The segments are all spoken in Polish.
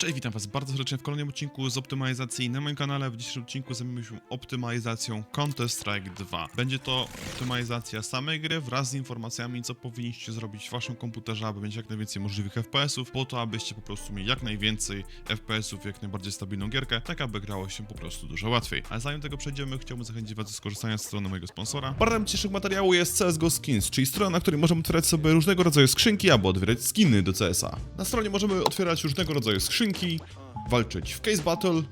Cześć, witam was bardzo serdecznie w kolejnym odcinku z optymalizacji na moim kanale. W dzisiejszym odcinku zajmiemy się optymalizacją Counter-Strike 2. Będzie to optymalizacja samej gry wraz z informacjami, co powinniście zrobić w waszym komputerze, aby mieć jak najwięcej możliwych FPS-ów, po to, abyście po prostu mieli jak najwięcej FPS-ów, jak najbardziej stabilną gierkę, tak aby grało się po prostu dużo łatwiej. Ale zanim tego przejdziemy, chciałbym zachęcić was do skorzystania z strony mojego sponsora. Partnerem dzisiejszego materiału jest CSGO Skins, czyli strona, na której możemy otwierać sobie różnego rodzaju skrzynki albo otwierać skiny do CS-a. Na stronie możemy otwierać różnego rodzaju skrzynki, walczyć w Case Battle.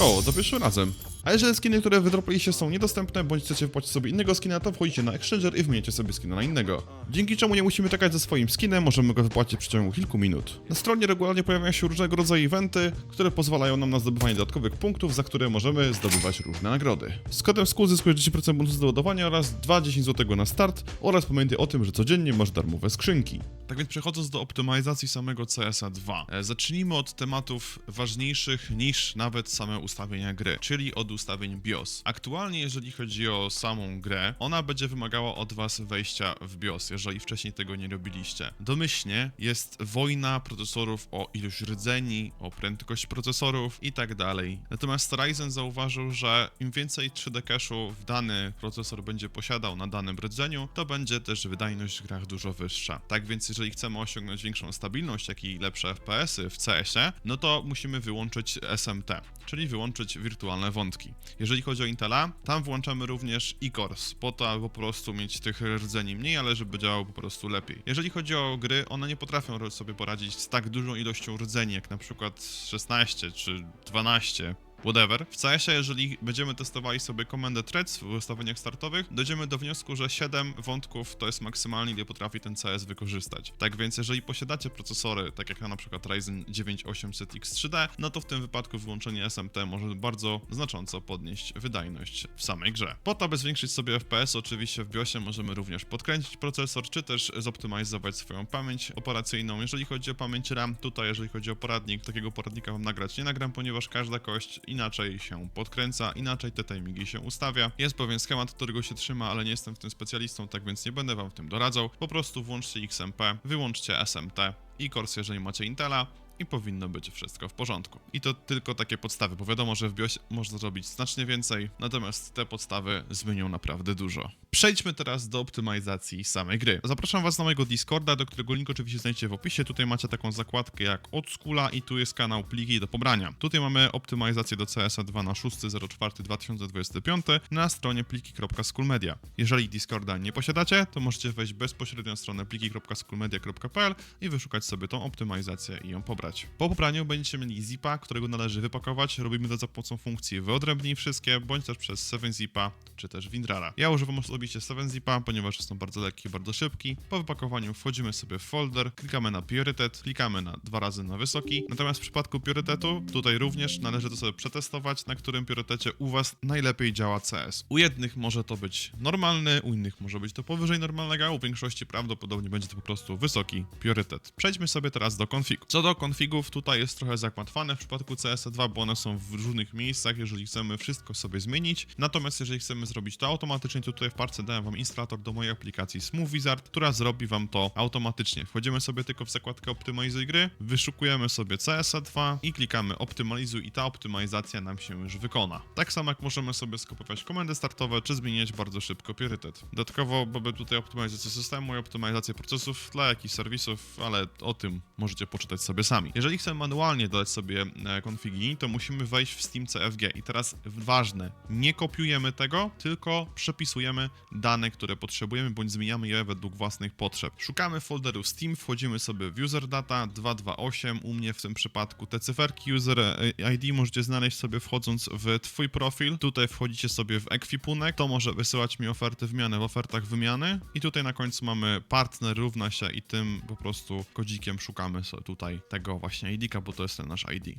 O, za pierwszym razem. A jeżeli skiny, które wydropiliście są niedostępne, bądź chcecie wpłacić sobie innego skina, to wchodzicie na Exchanger i wymieniacie sobie skina na innego. Dzięki czemu nie musimy czekać ze swoim skinem, możemy go wypłacić w przeciągu kilku minut. Na stronie regularnie pojawiają się różnego rodzaju eventy, które pozwalają nam na zdobywanie dodatkowych punktów, za które możemy zdobywać różne nagrody. Z kodem SKU zyskujesz 10% bonusów do oraz 2,10 zł na start oraz pamiętaj o tym, że codziennie masz darmowe skrzynki. Tak więc przechodząc do optymalizacji samego CSA 2, e, zacznijmy od tematów ważniejszych niż nawet same ustawienia gry, czyli od ustawień BIOS. Aktualnie, jeżeli chodzi o samą grę, ona będzie wymagała od Was wejścia w BIOS, jeżeli wcześniej tego nie robiliście. Domyślnie jest wojna procesorów o ilość rdzeni, o prędkość procesorów i tak dalej. Natomiast Ryzen zauważył, że im więcej 3D cache'u w dany procesor będzie posiadał na danym rdzeniu, to będzie też wydajność w grach dużo wyższa. Tak więc jeżeli chcemy osiągnąć większą stabilność, jak i lepsze FPS-y w CS-ie, no to musimy wyłączyć SMT, czyli wyłączyć wirtualne wątki. Jeżeli chodzi o Intela, tam włączamy również eCores, po to, aby po prostu mieć tych rdzeni mniej, ale żeby działało po prostu lepiej. Jeżeli chodzi o gry, one nie potrafią sobie poradzić z tak dużą ilością rdzeni, jak na przykład 16 czy 12 whatever. W CS-ie, jeżeli będziemy testowali sobie komendę threads w ustawieniach startowych, dojdziemy do wniosku, że 7 wątków to jest maksymalnie, ile potrafi ten CS wykorzystać. Tak więc, jeżeli posiadacie procesory, tak jak na przykład Ryzen 9 800X3D, no to w tym wypadku wyłączenie SMT może bardzo znacząco podnieść wydajność w samej grze. Po to, aby zwiększyć sobie FPS, oczywiście w BIOSie możemy również podkręcić procesor, czy też zoptymalizować swoją pamięć operacyjną. Jeżeli chodzi o pamięć RAM, tutaj jeżeli chodzi o poradnik, takiego poradnika wam nagrać nie nagram, ponieważ każda kość inaczej się podkręca, inaczej te timingi się ustawia. Jest pewien schemat, którego się trzyma, ale nie jestem w tym specjalistą, tak więc nie będę wam w tym doradzał. Po prostu włączcie XMP, wyłączcie SMT i Kors, jeżeli macie Intela, i powinno być wszystko w porządku. I to tylko takie podstawy, bo wiadomo, że w BIOS można zrobić znacznie więcej, natomiast te podstawy zmienią naprawdę dużo. Przejdźmy teraz do optymalizacji samej gry. Zapraszam Was na mojego Discorda, do którego link oczywiście znajdziecie w opisie. Tutaj macie taką zakładkę jak od skula i tu jest kanał pliki do pobrania. Tutaj mamy optymalizację do CSA 2 na 6.04.2025 na stronie pliki.schoolmedia. Jeżeli Discorda nie posiadacie, to możecie wejść bezpośrednio na stronę pliki.schoolmedia.pl i wyszukać sobie tą optymalizację i ją pobrać. Po pobraniu będziecie mieli zipa, którego należy wypakować. Robimy to za pomocą funkcji wyodrębnij wszystkie, bądź też przez 7zipa, czy też Windrara. Ja używam osobiście 7zipa, ponieważ jest on bardzo lekki bardzo szybki. Po wypakowaniu wchodzimy sobie w folder, klikamy na priorytet, klikamy na dwa razy na wysoki. Natomiast w przypadku priorytetu, tutaj również należy to sobie przetestować, na którym priorytecie u Was najlepiej działa CS. U jednych może to być normalny, u innych może być to powyżej normalnego, a u większości prawdopodobnie będzie to po prostu wysoki priorytet. Przejdźmy sobie teraz do config. Co do configów, tutaj jest trochę zagmatwane w przypadku CS2, bo one są w różnych miejscach, jeżeli chcemy wszystko sobie zmienić. Natomiast jeżeli chcemy zrobić to automatycznie, to tutaj w parce dałem Wam instalator do mojej aplikacji Smooth Wizard, która zrobi Wam to automatycznie. Wchodzimy sobie tylko w zakładkę optymalizuj gry, wyszukujemy sobie CS2 i klikamy optymalizuj i ta optymalizacja nam się już wykona. Tak samo jak możemy sobie skopiować komendy startowe, czy zmieniać bardzo szybko priorytet. Dodatkowo mamy tutaj optymalizację systemu i optymalizację procesów w tle, jak i serwisów, ale o tym możecie poczytać sobie sami. Jeżeli chcemy manualnie dodać sobie e, konfigi, to musimy wejść w Steam CFG. I teraz ważne, nie kopiujemy tego, tylko przepisujemy dane, które potrzebujemy, bądź zmieniamy je według własnych potrzeb. Szukamy folderu Steam, wchodzimy sobie w user data 228, u mnie w tym przypadku te cyferki user e, ID możecie znaleźć sobie wchodząc w Twój profil. Tutaj wchodzicie sobie w ekwipunek, to może wysyłać mi oferty wymiany w ofertach wymiany i tutaj na końcu mamy partner równa się i tym po prostu kodzikiem szukamy tutaj tego właśnie ID-ka, bo to jest ten nasz ID.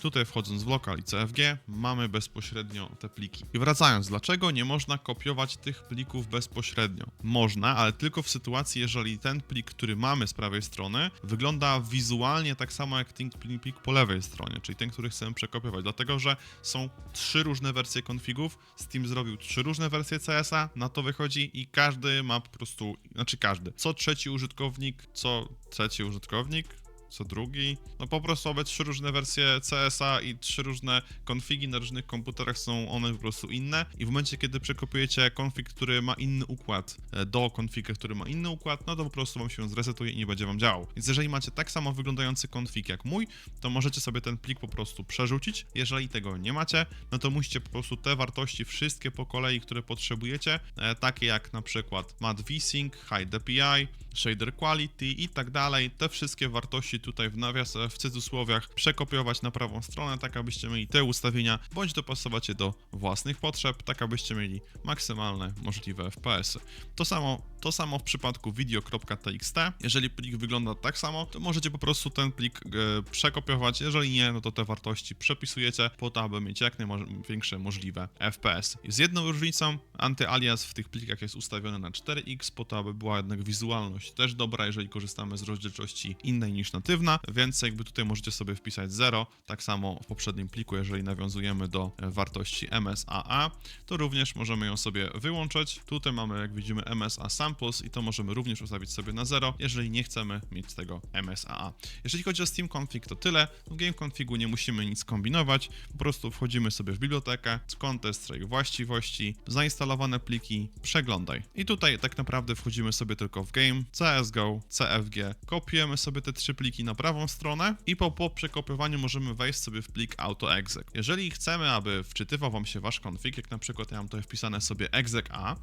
Tutaj wchodząc w lokal i CFG mamy bezpośrednio te pliki. I wracając, dlaczego nie można kopiować tych plików bezpośrednio? Można, ale tylko w sytuacji, jeżeli ten plik, który mamy z prawej strony, wygląda wizualnie tak samo jak ten plik po lewej stronie, czyli ten, który chcemy przekopiować, dlatego że są trzy różne wersje konfigów. Steam zrobił trzy różne wersje CS-a, na to wychodzi i każdy ma po prostu, znaczy każdy, co trzeci użytkownik, co trzeci użytkownik, co drugi. No po prostu mamy trzy różne wersje CS-a i trzy różne konfigi na różnych komputerach są one po prostu inne i w momencie, kiedy przekopiujecie konfig, który ma inny układ e, do konfiga, który ma inny układ, no to po prostu wam się zresetuje i nie będzie wam działał. Więc jeżeli macie tak samo wyglądający konfig jak mój, to możecie sobie ten plik po prostu przerzucić. Jeżeli tego nie macie, no to musicie po prostu te wartości wszystkie po kolei, które potrzebujecie, e, takie jak na przykład mat vsync, high DPI, shader quality i tak dalej, te wszystkie wartości tutaj w nawias, e, w cudzysłowiach przekopiować na prawą stronę, tak abyście mieli te ustawienia, bądź dopasować je do własnych potrzeb, tak abyście mieli maksymalne możliwe FPS-y. To samo, to samo w przypadku video.txt. Jeżeli plik wygląda tak samo, to możecie po prostu ten plik e, przekopiować. Jeżeli nie, no to te wartości przepisujecie po to, aby mieć jak największe możliwe FPS. Z jedną różnicą, antyalias w tych plikach jest ustawiony na 4x, po to, aby była jednak wizualność też dobra, jeżeli korzystamy z rozdzielczości innej niż natywna, więc jakby tutaj możecie sobie wpisać 0, tak samo w poprzednim pliku, jeżeli nawiązujemy do e, wartości MSAA, to również możemy ją sobie wyłączyć. Tutaj mamy, jak widzimy, MSA samples i to możemy również ustawić sobie na 0, jeżeli nie chcemy mieć tego MSAA. Jeżeli chodzi o Steam Config, to tyle. W Game Configu nie musimy nic kombinować, po prostu wchodzimy sobie w bibliotekę, contest właściwości, zainstalowane pliki, przeglądaj. I tutaj tak naprawdę wchodzimy sobie tylko w Game, CSGO, CFG, kopiujemy sobie te trzy pliki na prawą stronę i po, po przekopiowaniu możemy wejść sobie w plik autoexec. Jeżeli chcemy, aby wczytywał wam się wasz config, jak na przykład ja mam tutaj wpisane sobie exec a,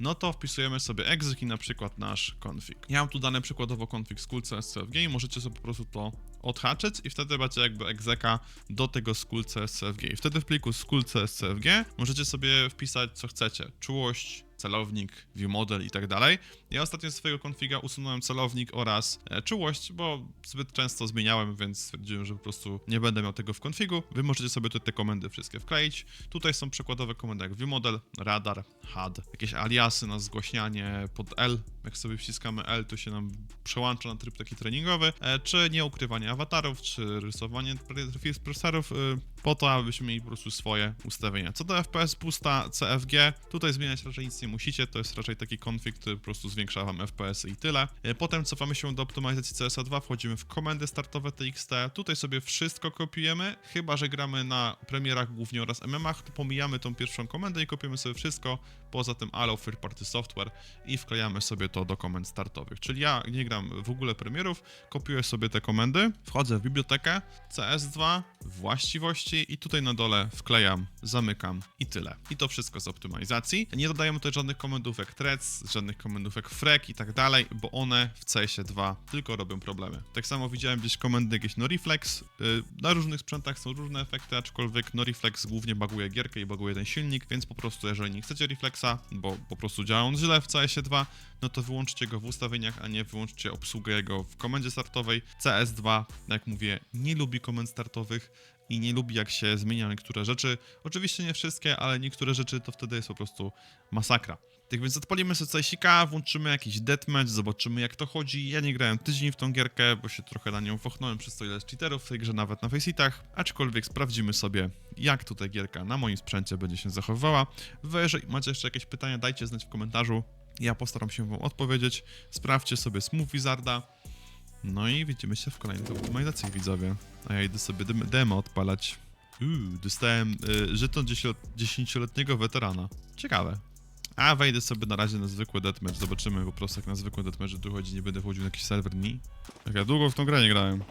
no to wpisujemy sobie exec i na przykład nasz config. Ja mam tu dane przykładowo config school CSCFG i możecie sobie po prostu to odhaczyć i wtedy macie jakby egzeka do tego school CSCFG. I wtedy w pliku school CSCFG możecie sobie wpisać co chcecie. Czułość, celownik, view model i tak dalej. Ja ostatnio z swojego konfiga usunąłem celownik oraz e, czułość, bo zbyt często zmieniałem, więc stwierdziłem, że po prostu nie będę miał tego w konfigu. Wy możecie sobie te komendy wszystkie wkleić. Tutaj są przykładowe komendy jak view model, radar, HUD, jakieś aliasy na zgłaśnianie pod L. Jak sobie wciskamy L, to się nam przełącza na tryb taki treningowy, e, czy nieukrywanie awatarów, czy rysowanie presorów, e, po to, abyśmy mieli po prostu swoje ustawienia. Co do FPS Boosta CFG, tutaj zmieniać raczej nic nie musicie, to jest raczej taki konfig, który po prostu zwiększa wam FPS i tyle. E, Potem cofamy się do optymalizacji CSA2, wchodzimy w komendy startowe TXT, tutaj sobie wszystko kopiujemy, chyba że gramy na premierach głównie oraz MM-ach, to pomijamy tą pierwszą komendę i kopiujemy sobie wszystko, poza tym allow third party software i wklejamy sobie to do komend startowych. Czyli ja nie gram w ogóle premierów, kopiuję sobie te komendy, wchodzę w bibliotekę, CS2, właściwości i tutaj na dole wklejam, zamykam i tyle. I to wszystko z optymalizacji. Nie dodajemy tutaj żadnych komendówek threads, żadnych komendówek frek i tak dalej, bo one w CS2 tylko robią problemy. Tak samo widziałem gdzieś komendy jakieś NoReflex. Yy, na różnych sprzętach są różne efekty, aczkolwiek NoReflex głównie baguje gierkę i baguje ten silnik, więc po prostu jeżeli nie chcecie Reflexa, bo po prostu działa on źle w CS2, no to wyłączcie go w ustawieniach, a nie wyłączcie obsługę jego w komendzie startowej. CS2, jak mówię, nie lubi komend startowych i nie lubi jak się zmienia niektóre rzeczy. Oczywiście nie wszystkie, ale niektóre rzeczy to wtedy jest po prostu masakra. Tak więc odpalimy sobie sika, włączymy jakiś deathmatch, zobaczymy jak to chodzi. Ja nie grałem tydzień w tą gierkę, bo się trochę na nią wochnąłem przez to ile cheaterów w tej grze, nawet na faceitach. Aczkolwiek sprawdzimy sobie, jak tutaj gierka na moim sprzęcie będzie się zachowywała. Wy, jeżeli macie jeszcze jakieś pytania, dajcie znać w komentarzu. Ja postaram się wam odpowiedzieć. Sprawdźcie sobie Smooth Wizarda. No i widzimy się w kolejnych optymalizacjach, widzowie. A ja idę sobie dem- demo odpalać. Uuu, dostałem y, żeton 10-letniego weterana. Ciekawe. A wejdę sobie na razie na zwykły deathmatch, zobaczymy po prostu jak na zwykły deathmatch tu chodzi, nie będę wchodził na jakiś serwer ni. Jak ja długo w tą grę nie grałem.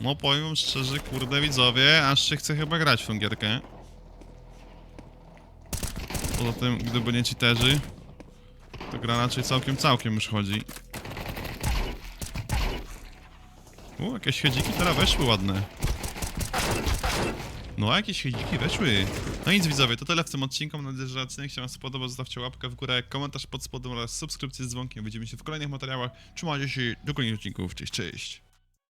No powiem szczerze, kurde widzowie, aż się chce chyba grać w tą gierkę. Poza tym, gdyby nie cheaterzy, to gra raczej całkiem, całkiem już chodzi. U, jakieś siedziki teraz weszły ładne. No, jakieś siedziki weszły. No nic widzowie, to tyle w tym odcinku. Mam nadzieję, że odcinek się wam spodobał. Zostawcie łapkę w górę, komentarz pod spodem oraz subskrypcję z dzwonkiem. Widzimy się w kolejnych materiałach. Trzymajcie się, do kolejnych odcinków. Cześć, cześć.